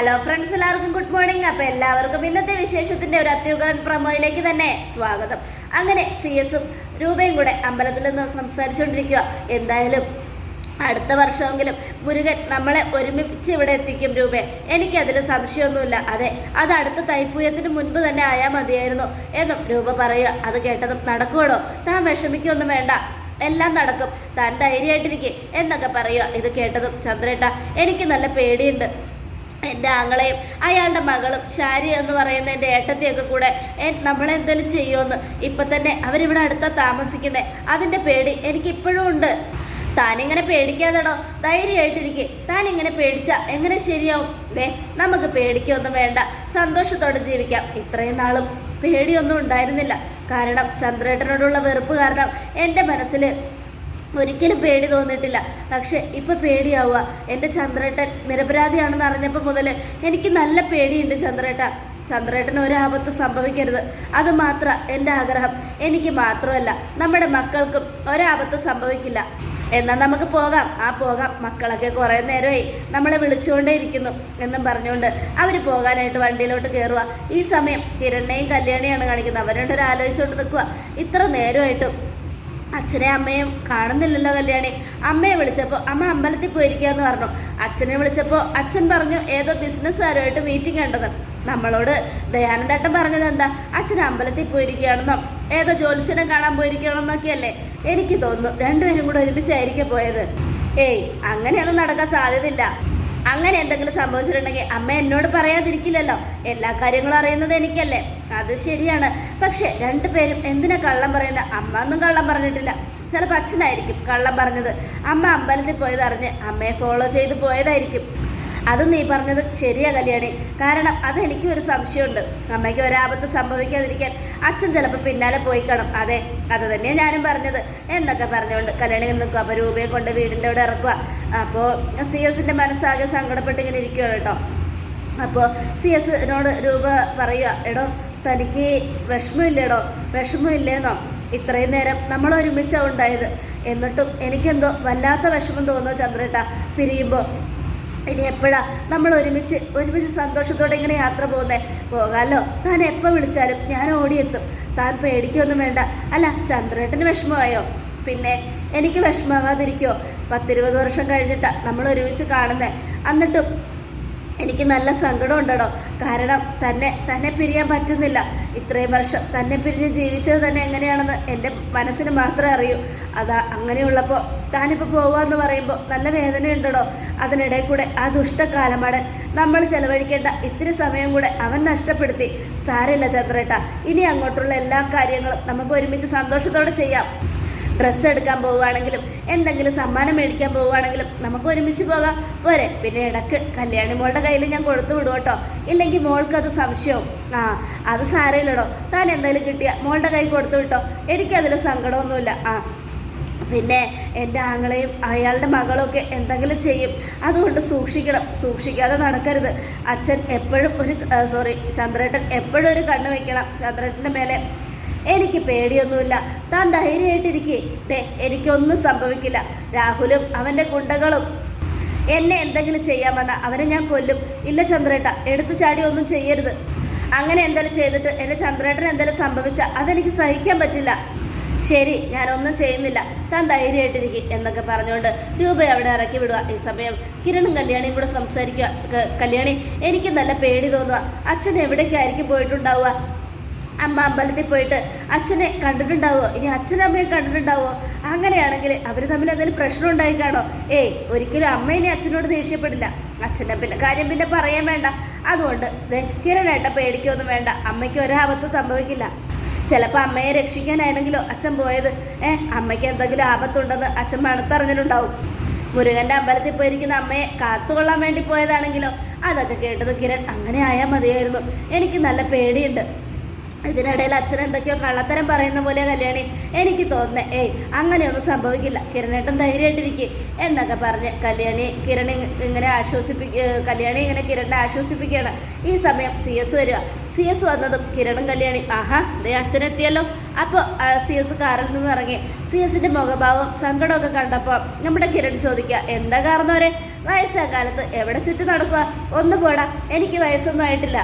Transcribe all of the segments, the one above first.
Hello friends എല്ലാവർക്കും good morning അപ്പോൾ എല്ലാവർക്കും ഇന്നത്തെ വിശേഷത്തിന്റെ ഒരു അത്യുഗ്രൻ പ്രമോയിലേക്ക് തന്നെ സ്വാഗതം. അങ്ങനെ സി എസും രൂപയും കൂടെ അമ്പലത്തിൽ നിന്ന് സംസാരിച്ചുകൊണ്ടിരിക്കുക എന്തായാലും അടുത്ത വർഷമെങ്കിലും മുരുകൻ നമ്മളെ ഒരുമിച്ച് ഇവിടെ എത്തിക്കും രൂപേ. എനിക്കതിൽ സംശയമൊന്നുമില്ല. അതെ അത് അടുത്ത തൈപ്പൂയത്തിന് മുൻപ് തന്നെ ആയാൽ മതിയായിരുന്നു എന്നും രൂപ പറയുക അത് കേട്ടതും നടക്കുവടോ? താൻ വിഷമിക്കൊന്നും വേണ്ട. എല്ലാം നടക്കും. താൻ ധൈര്യമായിട്ടിരിക്കും എന്നൊക്കെ പറയുക ഇത് കേട്ടതും ചന്ദ്രേട്ട എനിക്ക് നല്ല പേടിയുണ്ട്. എന്റെ ആങ്ങളെയും അയാളുടെ മകളും ഷാരി എന്ന് പറയുന്ന എന്റെ ഏട്ടത്തിയൊക്കെ കൂടെ നമ്മളെന്തെങ്കിലും ചെയ്യുമെന്ന് ഇപ്പം തന്നെ അവരിവിടെ അടുത്ത താമസിക്കുന്നത് അതിന്റെ പേടി എനിക്കിപ്പോഴും ഉണ്ട്. താനിങ്ങനെ പേടിക്കാതെടോ ധൈര്യമായിട്ടിരിക്കെ. താൻ ഇങ്ങനെ പേടിച്ച എങ്ങനെ ശരിയാവും? ദേ നമുക്ക് പേടിക്കൊന്നും വേണ്ട. സന്തോഷത്തോടെ ജീവിക്കാം. ഇത്രയും നാളും പേടിയൊന്നും ഉണ്ടായിരുന്നില്ല. കാരണം ചന്ദ്രേട്ടനോടുള്ള വെറുപ്പ് കാരണം എന്റെ മനസ്സിൽ ഒരിക്കലും പേടി തോന്നിയിട്ടില്ല. പക്ഷെ ഇപ്പം പേടിയാവുക. എന്റെ ചന്ദ്രേട്ടൻ നിരപരാധിയാണെന്ന് അറിഞ്ഞപ്പോൾ മുതൽ എനിക്ക് നല്ല പേടിയുണ്ട് ചന്ദ്രേട്ട. ചന്ദ്രേട്ടന് ഒരാപത്ത് സംഭവിക്കരുത്. അത് മാത്രം എന്റെ ആഗ്രഹം. എനിക്ക് മാത്രമല്ല നമ്മുടെ മക്കൾക്കും ഒരാപത്ത് സംഭവിക്കില്ല. എന്നാൽ നമുക്ക് പോകാം. ആ പോകാം. മക്കളൊക്കെ കുറേ നേരമായി നമ്മളെ വിളിച്ചുകൊണ്ടേ ഇരിക്കുന്നു എന്നും പറഞ്ഞുകൊണ്ട് അവർ പോകാനായിട്ട് വണ്ടിയിലോട്ട് കയറുക ഈ സമയം കിരണ്ണയും കല്യാണിയാണ് കാണിക്കുന്നത്. അവരോട് ആലോചിച്ചുകൊണ്ട് നിൽക്കുക ഇത്ര നേരമായിട്ടും അച്ഛനെ അമ്മയും കാണുന്നില്ലല്ലോ കല്യാണി. അമ്മയെ വിളിച്ചപ്പോൾ അമ്മ അമ്പലത്തിൽ പോയിരിക്കാന്ന് പറഞ്ഞു. അച്ഛനെ വിളിച്ചപ്പോൾ അച്ഛൻ പറഞ്ഞു ഏതോ ബിസിനസ്സുകാരുമായിട്ട് മീറ്റിംഗ് ഉണ്ടെന്ന് നമ്മളോട് ദയാനന്ദേട്ടൻ പറഞ്ഞത് എന്താ അച്ഛൻ അമ്പലത്തിൽ പോയിരിക്കുകയാണെന്നോ? ഏതോ ജ്യോത്സ്യനെ കാണാൻ പോയിരിക്കുകയാണെന്നൊക്കെയല്ലേ? എനിക്ക് തോന്നുന്നു രണ്ടുപേരും കൂടെ ഒരുമിച്ചായിരിക്കും പോയത്. ഏയ് അങ്ങനെയൊന്നും നടക്കാൻ സാധ്യതയില്ല. അങ്ങനെ എന്തെങ്കിലും സംഭവിച്ചിട്ടുണ്ടെങ്കിൽ അമ്മ എന്നോട് പറയാതിരിക്കില്ലല്ലോ. എല്ലാ കാര്യങ്ങളും അറിയുന്നത് എനിക്കല്ലേ. അത് ശരിയാണ്. പക്ഷെ രണ്ടുപേരും എന്തിനാ കള്ളം പറയുന്നത്? അമ്മ ഒന്നും കള്ളം പറഞ്ഞിട്ടില്ല. ചിലപ്പോൾ അച്ഛനായിരിക്കും കള്ളം പറഞ്ഞത്. അമ്മ അമ്പലത്തിൽ പോയതറിഞ്ഞ് അമ്മയെ ഫോളോ ചെയ്ത് പോയതായിരിക്കും. അത് നീ പറഞ്ഞത് ശരിയാ കല്യാണി. കാരണം അത് എനിക്കും ഒരു സംശയമുണ്ട്. അമ്മയ്ക്ക് ഒരാപത്ത് സംഭവിക്കാതിരിക്കാൻ അച്ഛൻ ചിലപ്പോൾ പിന്നാലെ പോയി കാണും അതെ അത് തന്നെയാണ് ഞാനും പറഞ്ഞത്. എന്നൊക്കെ പറഞ്ഞുകൊണ്ട് കല്യാണി നിൽക്കുക അപ്പോൾ രൂപയെ കൊണ്ട് വീടിന്റെ അവിടെ ഇറക്കുക അപ്പോൾ സി എസിന്റെ മനസ്സാകെ സങ്കടപ്പെട്ട് ഇങ്ങനെ ഇരിക്കുകയാണ് കേട്ടോ. അപ്പോൾ സി എസിനോട് രൂപ പറയുക എടോ തനിക്ക് വിഷമമില്ലേടോ? വിഷമമില്ലേന്നോ? ഇത്രയും നേരം നമ്മൾ ഒരുമിച്ചാണ് ഉണ്ടായത്. എന്നിട്ടും എനിക്കെന്തോ വല്ലാത്ത വിഷമം തോന്നുന്നു ചന്ദ്രേട്ട. പിരിയുമ്പോൾ ഇനി എപ്പോഴാ നമ്മൾ ഒരുമിച്ച് ഒരുമിച്ച് സന്തോഷത്തോടെ ഇങ്ങനെ യാത്ര പോകുന്നത് പോകാമല്ലോ താൻ എപ്പോൾ വിളിച്ചാലും ഞാൻ ഓടിയെത്തും. താൻ പേടിക്കൊന്നും വേണ്ട. അല്ല ചന്ദ്രേട്ടന് വിഷമമായോ? പിന്നെ എനിക്ക് വിഷമമാകാതിരിക്കുമോ പത്തിരുപത് വർഷം കഴിഞ്ഞിട്ടാണ് നമ്മൾ ഒരുമിച്ച് കാണുന്നത് എന്നിട്ടും എനിക്ക് നല്ല സങ്കടം ഉണ്ടടോ കാരണം തന്നെ തന്നെ പിരിയാൻ പറ്റുന്നില്ല. ഇത്രയും വർഷം തന്നെ പിരിഞ്ഞ് ജീവിച്ചത് തന്നെ എങ്ങനെയാണെന്ന് എന്റെ മനസ്സിന് മാത്രമേ അറിയൂ. അതാ അങ്ങനെയുള്ളപ്പോൾ താനിപ്പോൾ പോവാന്ന് പറയുമ്പോൾ നല്ല വേദന ഉണ്ടടോ അതിനിടയിൽ കൂടെ ആ ദുഷ്ടകാലമാണ് നമ്മൾ ചെലവഴിക്കേണ്ട ഇത്തിരി സമയം കൂടെ അവൻ നഷ്ടപ്പെടുത്തി. സാരമില്ല ചന്ദ്രേട്ട ഇനി അങ്ങോട്ടുള്ള എല്ലാ കാര്യങ്ങളും നമുക്ക് ഒരുമിച്ച് സന്തോഷത്തോടെ ചെയ്യാം. ഡ്രസ്സ് എടുക്കാൻ പോവുകയാണെങ്കിലും എന്തെങ്കിലും സമ്മാനം മേടിക്കാൻ പോവുകയാണെങ്കിലും നമുക്ക് ഒരുമിച്ച് പോകാം. പോരെ. പിന്നെ ഇടയ്ക്ക് കല്യാണി മോളുടെ കയ്യിൽ ഞാൻ കൊടുത്തു വിടും കേട്ടോ. ഇല്ലെങ്കിൽ മോൾക്കത് സംശയവും. ആ അത് സാരമില്ലടോ. താൻ എന്തായാലും കിട്ടിയ മോളുടെ കൈ കൊടുത്തു വിട്ടോ. എനിക്കതിൽ സങ്കടമൊന്നുമില്ല. ആ പിന്നെ എന്റെ ആങ്ങളെയും അയാളുടെ മകളൊക്കെ എന്തെങ്കിലും ചെയ്യും. അതുകൊണ്ട് സൂക്ഷിക്കണം. സൂക്ഷിക്കാതെ നടക്കരുത്. അച്ഛൻ എപ്പോഴും ഒരു സോറി ചന്ദ്രേട്ടൻ എപ്പോഴും ഒരു കണ്ണ് വയ്ക്കണം ചന്ദ്രേട്ടന്റെ മേലെ എനിക്ക് പേടിയൊന്നുമില്ല. താൻ ധൈര്യമായിട്ടിരിക്കേ. ദേ എനിക്കൊന്നും സംഭവിക്കില്ല. രാഹുലും അവന്റെ ഗുണ്ടകളും. എന്നെ എന്തെങ്കിലും ചെയ്യാമെന്ന അവനെ ഞാൻ കൊല്ലും. ഇല്ല ചന്ദ്രേട്ട എടുത്തു ചാടി ഒന്നും ചെയ്യരുത്. അങ്ങനെ എന്തെങ്കിലും ചെയ്തിട്ട് എന്റെ ചന്ദ്രേട്ടൻ എന്തെങ്കിലും സംഭവിച്ചാൽ അതെനിക്ക് സഹിക്കാൻ പറ്റില്ല. ശരി ഞാനൊന്നും ചെയ്യുന്നില്ല. താൻ ധൈര്യമായിട്ടിരിക്കും എന്നൊക്കെ പറഞ്ഞുകൊണ്ട് രൂപ അവിടെ ഇറക്കി വിടുക. ഈ സമയം കിരണും കല്യാണിയും കൂടെ സംസാരിക്കുക. കല്യാണി എനിക്ക് നല്ല പേടി തോന്നുക അച്ഛൻ എവിടേക്കായിരിക്കും പോയിട്ടുണ്ടാവുക? അമ്മ അമ്പലത്തിൽ പോയിട്ട് അച്ഛനെ കണ്ടിട്ടുണ്ടാവോ ഇനി അച്ഛനും അമ്മയും കണ്ടിട്ടുണ്ടാവോ അങ്ങനെയാണെങ്കിൽ അവർ തമ്മിൽ എന്തെങ്കിലും പ്രശ്നം ഉണ്ടായി കാണോ ഏയ് ഒരിക്കലും അമ്മ ഇനി അച്ഛനോട് ദേഷ്യപ്പെടില്ല. അച്ഛനെ പിന്നെ കാര്യം പിന്നെ പറയാൻ വേണ്ട. അതുകൊണ്ട് കിരണേട്ട പേടിക്കൊന്നും വേണ്ട. അമ്മയ്ക്ക് ഒരാപത്ത് സംഭവിക്കില്ല. ചിലപ്പോൾ അമ്മയെ രക്ഷിക്കാനായിരുന്നെങ്കിലോ അച്ഛൻ പോയത്? ഏ അമ്മയ്ക്ക് എന്തെങ്കിലും ആപത്തുണ്ടെന്ന് അച്ഛൻ മണത്തറിഞ്ഞിട്ടുണ്ടാവും. മുരുകന്റെ അമ്പലത്തിൽ പോയിരിക്കുന്ന അമ്മയെ കാത്തുകൊള്ളാൻ വേണ്ടി പോയതാണെങ്കിലോ? അതൊക്കെ കേട്ടത് കിരൺ അങ്ങനെ ആയാൽ മതിയായിരുന്നു. എനിക്ക് നല്ല പേടിയുണ്ട്. ഇതിനിടയിൽ അച്ഛൻ എന്തൊക്കെയോ കള്ളത്തരം പറയുന്ന പോലെ കല്യാണി എനിക്ക് തോന്നുന്നത് ഏയ് അങ്ങനെയൊന്നും സംഭവിക്കില്ല. കിരണേട്ടൻ ധൈര്യമായിട്ടിരിക്കും എന്നൊക്കെ പറഞ്ഞ് കല്യാണി കിരൺ ഇങ്ങനെ ആശ്വസിപ്പിക്ക കല്യാണി ഇങ്ങനെ കിരണിനെ ആശ്വസിപ്പിക്കുകയാണ്. ഈ സമയം സി എസ് വരിക. സി എസ് വന്നതും കിരണും കല്യാണി ആഹാ ദേ അച്ഛനെത്തിയല്ലോ അപ്പോൾ സി എസ് കാറിൽ നിന്ന് ഇറങ്ങി. സി എസിന്റെ മുഖഭാവം സങ്കടമൊക്കെ കണ്ടപ്പോൾ നമ്മുടെ കിരൺ ചോദിക്കുക എന്താ കാരണവരെ വയസ്സാ കാലത്ത് എവിടെ ചുറ്റി നടക്കുക ഒന്ന് പോടാ. എനിക്ക് വയസ്സൊന്നും ആയിട്ടില്ല.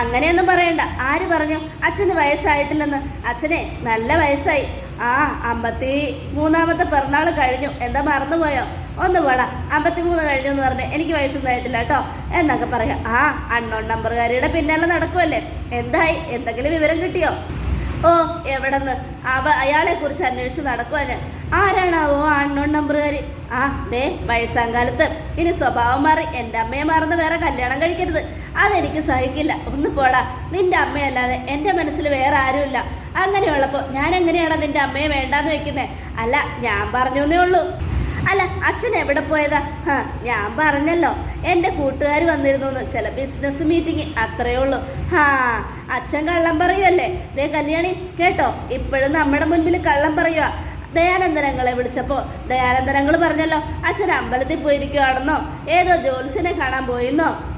അങ്ങനെയൊന്നും പറയണ്ട. ആര് പറഞ്ഞു? അച്ഛന് വയസ്സായിട്ടില്ലെന്ന്. അച്ഛനെ നല്ല വയസ്സായി. ആ അമ്പത്തി മൂന്നാമത്തെ പിറന്നാൾ കഴിഞ്ഞു. എന്താ മറന്നുപോയോ? ഒന്ന് വേണ അമ്പത്തി മൂന്ന് കഴിഞ്ഞു എന്ന് പറഞ്ഞ് എനിക്ക് വയസ്സൊന്നും ആയിട്ടില്ല കേട്ടോ. എന്നൊക്കെ പറയാം. ആ അണ്ണോൺ നമ്പറുകാരിയുടെ പിന്നാലെ നടക്കുമല്ലേ എന്തായി? എന്തെങ്കിലും വിവരം കിട്ടിയോ? ഓ എവിടെന്ന്? അവ അയാളെക്കുറിച്ച് അന്വേഷിച്ച് നടക്കുവാന്. ആരാണാവോ അൺനോൺ നമ്പറുകാരി? ആ ദേ വയസ്സാം കാലത്ത്. ഇനി സ്വഭാവം മാറി. എന്റെ അമ്മയെ മാറുന്ന വേറെ കല്യാണം കഴിക്കരുത്. അതെനിക്ക് സഹിക്കില്ല. ഒന്ന് പോടാ. നിന്റെ അമ്മയല്ലാതെ എന്റെ മനസ്സിൽ വേറെ ആരുമില്ല. അങ്ങനെയുള്ളപ്പോൾ ഞാൻ എങ്ങനെയാണ് നിന്റെ അമ്മയെ വേണ്ടാന്ന് വെക്കുന്നത് അല്ല ഞാൻ പറഞ്ഞേ ഉള്ളൂ. അല്ല അച്ഛൻ എവിടെ പോയതാ? ഹാ ഞാൻ പറഞ്ഞല്ലോ. എന്റെ കൂട്ടുകാർ വന്നിരുന്നു. എന്ന് ചില ബിസിനസ് മീറ്റിംഗ് അത്രയേ ഉള്ളൂ. ഹാ അച്ഛൻ കള്ളം പറയുമല്ലേ ദേ കല്യാണി കേട്ടോ? ഇപ്പോഴും നമ്മുടെ മുൻപിൽ കള്ളം പറയുക ദയാനന്ദനങ്ങളെ വിളിച്ചപ്പോൾ ദയാനന്ദനങ്ങൾ പറഞ്ഞല്ലോ അച്ഛൻ അമ്പലത്തിൽ പോയിരിക്കുവാണെന്നോ? ഏതോ ജോത്സ്യനെ കാണാൻ പോയെന്നോ?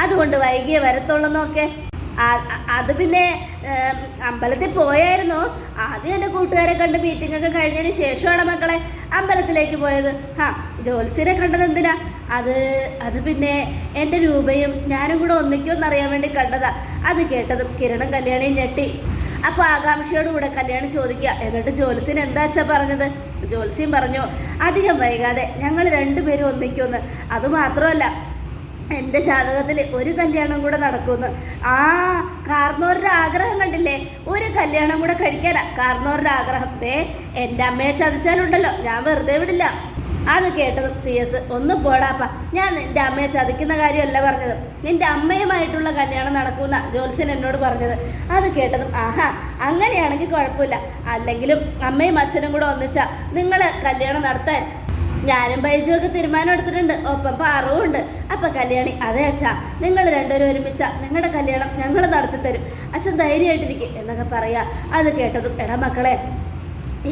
അതുകൊണ്ട് വൈകിയേ വരത്തുള്ളെന്നൊക്കെ. ആ- അത് പിന്നെ അമ്പലത്തിൽ പോയായിരുന്നു? ആദ്യം എന്റെ കൂട്ടുകാരെ കണ്ട് മീറ്റിംഗ് ഒക്കെ കഴിഞ്ഞതിന് ശേഷമാണ് മക്കളെ അമ്പലത്തിലേക്ക് പോയത്. ഹാ ജോത്സ്യനെ കണ്ടത് എന്തിനാ? അത് അത് പിന്നെ എന്റെ രൂപയും ഞാനും കൂടെ അറിയാൻ വേണ്ടി കണ്ടതാ. അത് കേട്ടതും കിരണം കല്യാണിയും ഞെട്ടി. അപ്പോൾ ആകാംക്ഷയോടുകൂടെ കല്യാണം ചോദിക്കുക എന്നിട്ട് ജോത്സ്യൻ എന്താ അച്ഛാ പറഞ്ഞത്? ജോത്സ്യം പറഞ്ഞു അധികം വൈകാതെ ഞങ്ങൾ രണ്ടുപേരും ഒന്നിക്കുമെന്ന്. അതുമാത്രമല്ല എന്റെ ജാതകത്തിൽ ഒരു കല്യാണം കൂടെ നടക്കുമെന്ന്. ആ കാർന്നോരുടെ ആഗ്രഹം കണ്ടില്ലേ? ഒരു കല്യാണം കൂടെ കഴിക്കാനാ. കാർന്നോരുടെ ആഗ്രഹത്തെ എന്റെ അമ്മയെ ചതിച്ചാലുണ്ടല്ലോ. ഞാൻ വെറുതെ വിടില്ല. അത് കേട്ടതും സി എസ് ഒന്ന് പോടാപ്പ. ഞാൻ നിന്റെ അമ്മയെ ചതിക്കുന്ന കാര്യമല്ല പറഞ്ഞത്. നിന്റെ അമ്മയുമായിട്ടുള്ള കല്യാണം നടക്കുന്ന ജോത്സ്യൻ എന്നോട് പറഞ്ഞത്. അത് കേട്ടതും ആഹാ അങ്ങനെയാണെങ്കിൽ കുഴപ്പമില്ല. അല്ലെങ്കിലും അമ്മയും അച്ഛനും കൂടെ ഒന്നിച്ചാ നിങ്ങൾ കല്യാണം നടത്താൻ ഞാനും ബൈജുവൊക്കെ തീരുമാനം എടുത്തിട്ടുണ്ട്. ഒപ്പം പാറവും ഉണ്ട്. അപ്പം കല്യാണി അതെ അച്ഛാ നിങ്ങൾ രണ്ടുപേരും ഒരുമിച്ച നിങ്ങളുടെ കല്യാണം ഞങ്ങൾ നടത്തി തരും അച്ഛൻ ധൈര്യമായിട്ടിരിക്കും എന്നൊക്കെ പറയുക അത് കേട്ടതും എടാ മക്കളെ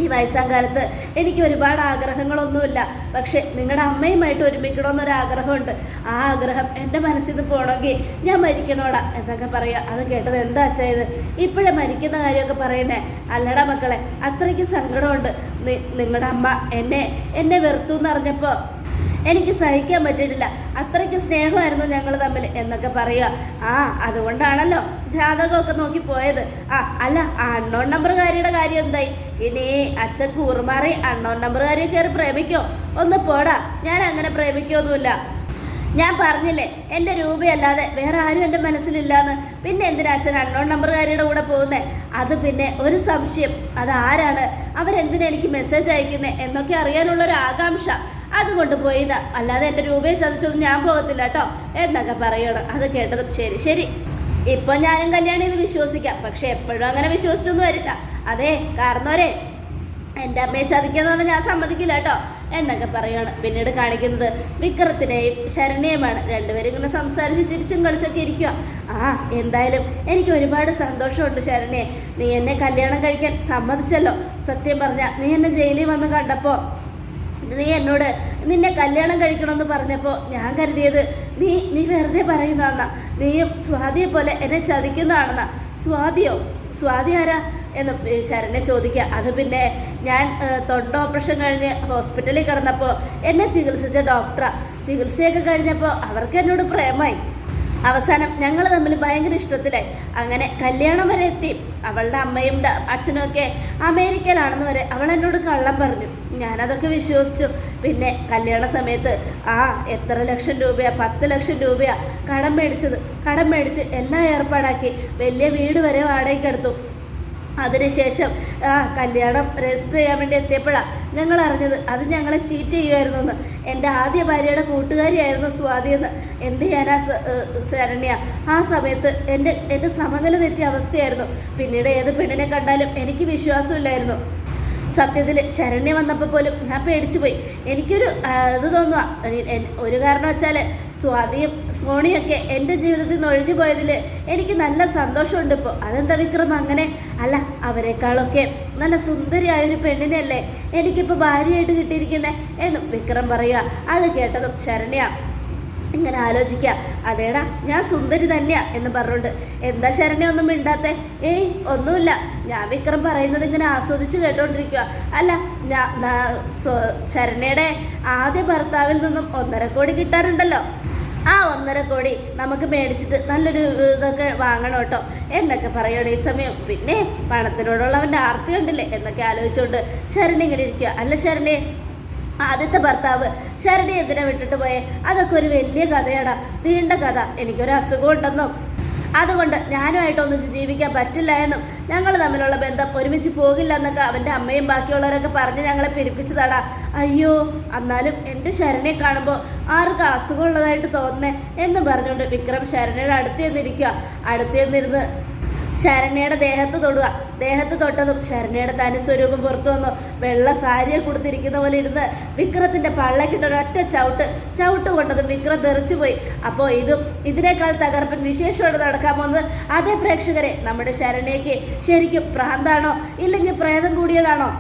ഈ വയസ്സാം കാലത്ത് എനിക്ക് ഒരുപാട് ആഗ്രഹങ്ങളൊന്നുമില്ല. പക്ഷെ നിങ്ങളുടെ അമ്മയുമായിട്ട് ഒരുമിക്കണമെന്നൊരു ആഗ്രഹമുണ്ട് ആ ആഗ്രഹം എന്റെ മനസ്സിൽ നിന്ന് പോകണമെങ്കിൽ ഞാൻ മരിക്കണോടാ എന്നൊക്കെ പറയുക അത് കേട്ടത് എന്താ ഇത്? ഇപ്പോഴേ മരിക്കുന്ന കാര്യമൊക്കെ പറയുന്നേ. അല്ലടാ മക്കളെ അത്രയ്ക്ക് സങ്കടമുണ്ട്. നിങ്ങളുടെ അമ്മ എന്നെ എന്നെ വെറുത്തു എന്നറിഞ്ഞപ്പോൾ എനിക്ക് സഹിക്കാൻ പറ്റിയിട്ടില്ല. അത്രയ്ക്ക് സ്നേഹമായിരുന്നു ഞങ്ങൾ തമ്മിൽ എന്നൊക്കെ പറയുക ആ അതുകൊണ്ടാണല്ലോ ജാതകമൊക്കെ നോക്കി പോയത്. ആ അല്ല ആ നമ്പർ നമ്പറുകാരിയുടെ കാര്യം എന്തായി? ഇനി അച്ഛൻ കൂറുമാറി അണ്ണോൺ നമ്പറുകാരെ കയറി പ്രേമിക്കോ? ഒന്ന് പോടാ. ഞാൻ അങ്ങനെ പ്രേമിക്കൊന്നുമില്ല. ഞാൻ പറഞ്ഞില്ലേ എന്റെ രൂപയല്ലാതെ വേറെ ആരും എന്റെ മനസ്സിലില്ലാന്ന്. പിന്നെ എന്തിനാ അച്ഛൻ അണ്ണോൺ നമ്പറുകാരിയുടെ കൂടെ പോകുന്നത് അത് പിന്നെ ഒരു സംശയം. അതാരാണ് അവരെന്തിനാ എനിക്ക് മെസ്സേജ് അയക്കുന്നത് എന്നൊക്കെ അറിയാനുള്ളൊരു ആകാംക്ഷ. അതുകൊണ്ട് പോയിതാ. അല്ലാതെ എന്റെ രൂപയെ ചതിച്ചൊന്നും ഞാൻ പോകത്തില്ല കേട്ടോ. എന്നൊക്കെ പറയണം. അത് കേട്ടതും ശരി. ശരി. ഇപ്പം ഞാനും കല്യാണം ഇത് വിശ്വസിക്കാം. പക്ഷെ എപ്പോഴും അങ്ങനെ വിശ്വസിച്ചൊന്നും വരില്ല. അതെ കാരണവരെ എന്റെ അമ്മയെ ചതിക്കാന്ന് പറഞ്ഞാൽ ഞാൻ സമ്മതിക്കില്ല കേട്ടോ. എന്നൊക്കെ പറയുകയാണ് പിന്നീട് കാണിക്കുന്നത് വിക്രത്തിനെയും ശരണ്യയുമാണ്. രണ്ടുപേരും ഇങ്ങനെ സംസാരിച്ച് ചിരിച്ചും കളിച്ചൊക്കെ ഇരിക്കുക ആ എന്തായാലും എനിക്ക് ഒരുപാട് സന്തോഷമുണ്ട് ശരണ്യെ. നീ എന്നെ കല്യാണം കഴിക്കാൻ സമ്മതിച്ചല്ലോ. സത്യം പറഞ്ഞാൽ നീ എന്നെ ജയിലിൽ വന്ന് കണ്ടപ്പോൾ നീ എന്നോട് നിന്നെ കല്യാണം കഴിക്കണമെന്ന് പറഞ്ഞപ്പോൾ ഞാൻ കരുതിയത് നീ നീ വെറുതെ പറയുന്നതാണെന്നാ നീയും സ്വാതിയെ പോലെ എന്നെ ചതിക്കുന്നതാണെന്നാ. സ്വാതിയോ? സ്വാതി ആരാ? എന്ന് ശരണ്യ ചോദിക്കുക. അത് പിന്നെ ഞാൻ തൊണ്ട ഓപ്പറേഷൻ കഴിഞ്ഞ് ഹോസ്പിറ്റലിൽ കിടന്നപ്പോൾ എന്നെ ചികിത്സിച്ച ഡോക്ടറാ. ചികിത്സയൊക്കെ കഴിഞ്ഞപ്പോൾ അവർക്ക് എന്നോട് പ്രേമായി. അവസാനം ഞങ്ങൾ തമ്മിൽ ഭയങ്കര ഇഷ്ടത്തിലായി. അങ്ങനെ കല്യാണം വരെ എത്തി. അവളുടെ അമ്മയും അച്ഛനും ഒക്കെ അമേരിക്കയിലാണെന്ന് വരെ അവൾ എന്നോട് കള്ളം പറഞ്ഞു. ഞാനതൊക്കെ വിശ്വസിച്ചു. പിന്നെ കല്യാണ സമയത്ത് ആ എത്ര ലക്ഷം രൂപയാ പത്ത് ലക്ഷം രൂപയാ കടം മേടിച്ചത്. കടം മേടിച്ച് എല്ലാം ഏർപ്പാടാക്കി. വലിയ വീട് വരെ വാടകയ്ക്കെടുത്തു അതിനുശേഷം ആ കല്യാണം രജിസ്റ്റർ ചെയ്യാൻ വേണ്ടി എത്തിയപ്പോഴാണ് ഞങ്ങൾ അറിഞ്ഞത് അത് ഞങ്ങളെ ചീറ്റ് ചെയ്യുമായിരുന്നു എന്ന്. എന്റെ ആദ്യ ഭാര്യയുടെ കൂട്ടുകാരിയായിരുന്നു സ്വാതി എന്ന്. എന്ത് ചെയ്യാനാ ശരണ്യ? ആ സമയത്ത് എന്റെ എന്റെ സമനില തെറ്റിയ അവസ്ഥയായിരുന്നു. പിന്നീട് ഏത് പെണ്ണിനെ കണ്ടാലും എനിക്ക് വിശ്വാസമില്ലായിരുന്നു. സത്യത്തിൽ ശരണ്യ വന്നപ്പോൾ പോലും ഞാൻ പേടിച്ചു പോയി. എനിക്കൊരു ഇത് തോന്നുക ഒരു കാരണം വെച്ചാൽ സ്വാതിയും സോണിയൊക്കെ എന്റെ ജീവിതത്തിൽ നിന്ന് ഒഴിഞ്ഞു പോയതിൽ എനിക്ക് നല്ല സന്തോഷമുണ്ട് ഇപ്പോൾ അതെന്താ വിക്രം അങ്ങനെ? അല്ല അവരെക്കാളൊക്കെ നല്ല സുന്ദരിയായ ഒരു പെണ്ണിനെയല്ലേ എനിക്കിപ്പോൾ ഭാര്യയായിട്ട് കിട്ടിയിരിക്കുന്നത് എന്ന് വിക്രം പറയുക അത് കേട്ടതും ശരണ്യ ഇങ്ങനെ ആലോചിക്കുക. അതേടാ ഞാൻ സുന്ദരി തന്നെയാ എന്ന് പറഞ്ഞുകൊണ്ട് എന്താ ശരണ്യ ഒന്നും മിണ്ടാത്തെ? ഏയ് ഒന്നുമില്ല. ഞാൻ വിക്രം പറയുന്നത് ഇങ്ങനെ ആസ്വദിച്ച് കേട്ടോണ്ടിരിക്കുക അല്ല ഞാൻ ശരണ്യയുടെ ആദ്യ ഭർത്താവിൽ നിന്നും ഒന്നര കോടി കിട്ടാറുണ്ടല്ലോ? ആ ഒന്നര കോടി. നമുക്ക് മേടിച്ചിട്ട് നല്ലൊരു ഇതൊക്കെ വാങ്ങണം കേട്ടോ എന്നൊക്കെ പറയണം ഈ സമയം. പിന്നെ പണത്തിനോടുള്ള അവന്റെ ആർത്തി കണ്ടില്ലേ? എന്നൊക്കെ ആലോചിച്ചുകൊണ്ട് ശരണ ഇങ്ങനെ ഇരിക്കുക അല്ല ശരണേ ആദ്യത്തെ ഭർത്താവ് ശരണി എന്തിനാ വിട്ടിട്ട് പോയേ? അതൊക്കെ ഒരു വലിയ കഥയാടാ. നീണ്ട കഥ. എനിക്കൊരു അസുഖം ഉണ്ടെന്നും അതുകൊണ്ട് ഞാനുമായിട്ടൊന്നിച്ച് ജീവിക്കാൻ പറ്റില്ല എന്നും. ഞങ്ങൾ തമ്മിലുള്ള ബന്ധം ഒരുമിച്ച് പോകില്ല എന്നൊക്കെ അവന്റെ അമ്മയും ബാക്കിയുള്ളവരൊക്കെ പറഞ്ഞ് ഞങ്ങളെ പിരിപ്പിച്ചതാടാ. അയ്യോ എന്നാലും എന്റെ ശരണിയെ കാണുമ്പോൾ ആർക്കും അസുഖമുള്ളതായിട്ട് തോന്നേ എന്ന് പറഞ്ഞുകൊണ്ട് വിക്രം ശരണിയുടെ അടുത്ത് ചെന്നിരിക്കുക അടുത്ത് ചെന്നിരുന്ന് ശരണ്യയുടെ ദേഹത്ത് തൊടുക. ദേഹത്ത് തൊട്ടതും ശരണ്യയുടെ തനുസ്വരൂപം പുറത്തു വന്നു. വെള്ള സാരിയെ കൊടുത്തിരിക്കുന്ന പോലെ ഇരുന്ന് വിക്രത്തിന്റെ പള്ളക്കിട്ട് ഒരൊറ്റ ചവിട്ട് ചവിട്ട് കൊണ്ടതും വിക്രം തെറിച്ചു പോയി. അപ്പോൾ ഇതും ഇതിനേക്കാൾ തകർപ്പൻ വിശേഷമായിട്ട് നടക്കാൻ പോകുന്നത് അതേ പ്രേക്ഷകരെ നമ്മുടെ ശരണ്യയ്ക്ക് ശരിക്കും പ്രാന്താണോ ഇല്ലെങ്കിൽ പ്രേതം കൂടിയതാണോ?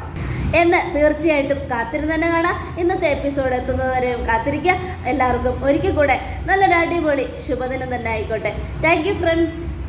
എന്ന് തീർച്ചയായിട്ടും കാത്തിരുന്ന് തന്നെ കാണാം. ഇന്നത്തെ എപ്പിസോഡ് എത്തുന്നതുവരെയും കാത്തിരിക്കുക. എല്ലാവർക്കും ഒരിക്കൽ കൂടെ നല്ലൊരു അടിപൊളി ശുഭദിനം തന്നെ ആയിക്കോട്ടെ. Thank friends